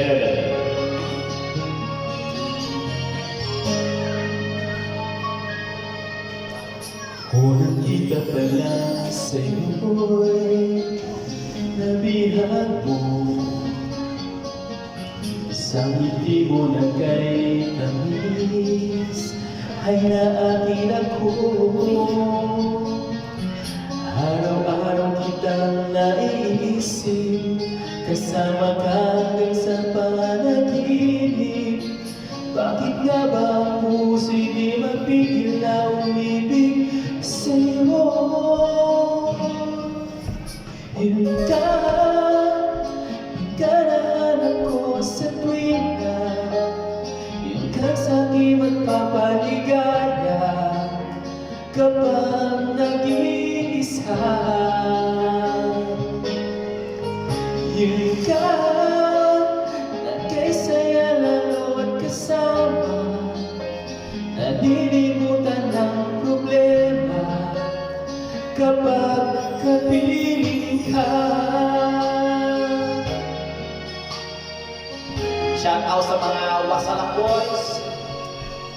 Charot. Kung nakita pala sa iyo'y nabihan mo Sa ngiti mo na kay tamis ay naatin ako Araw-araw kitang naiisip Kasama ka Yun ka, yun ka na hanap ko sa tuwina Yun ka sa'kin magpapaligaya Kapag nag-iisa Yun Kapag kapiling ka Shout out sa mga Wasalak Boys.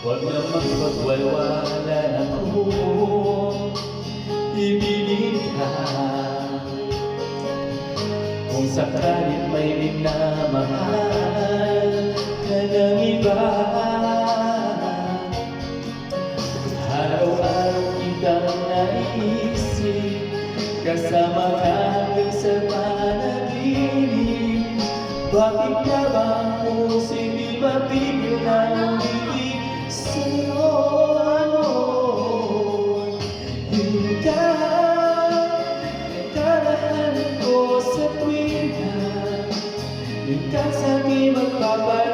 Huwag namang magwalwala na kung ibigin ka Kung sakalit may minamahal naisip Kasama ka hanggang sa panaginip. Bakit ka ba ang puso'y di mapigil na umibig sa'yo? Yun nagkarahanan ko sa tuwina Yun ka sa'kin magpapaligaya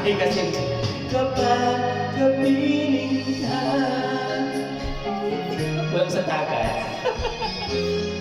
takay kasi. kapag kapiling ka Walang sa tagay.